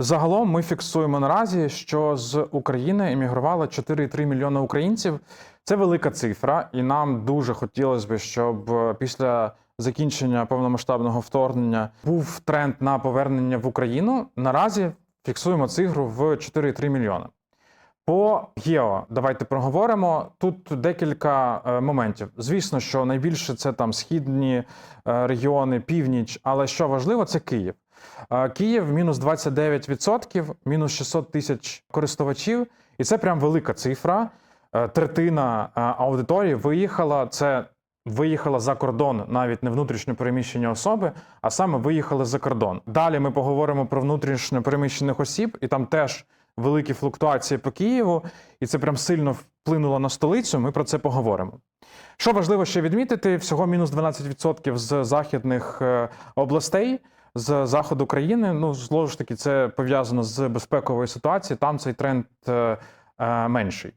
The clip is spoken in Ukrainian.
Загалом ми фіксуємо наразі, що з України емігрувало 4,3 мільйони українців. Це велика цифра, і нам дуже хотілося б, щоб е, після закінчення повномасштабного вторгнення був тренд на повернення в Україну. Наразі фіксуємо цифру в 4,3 мільйони. По гео давайте проговоримо. Тут декілька е, моментів. Звісно, що найбільше це там східні е, регіони, північ, але що важливо, це Київ. Київ мінус 29%, мінус 600 тисяч користувачів, і це прям велика цифра. Е, Третина е, аудиторії виїхала. Це виїхала за кордон, навіть не внутрішньо переміщені особи, а саме виїхали за кордон. Далі ми поговоримо про внутрішньо переміщених осіб, і там теж великі флуктуації по Києву, і це прям сильно вплинуло на столицю. Ми про це поговоримо. Що важливо ще відмітити, всього мінус 12% з західних е, областей. З заходу країни, ну знову ж таки, це пов'язано з безпековою ситуацією. Там цей тренд е, е, менший.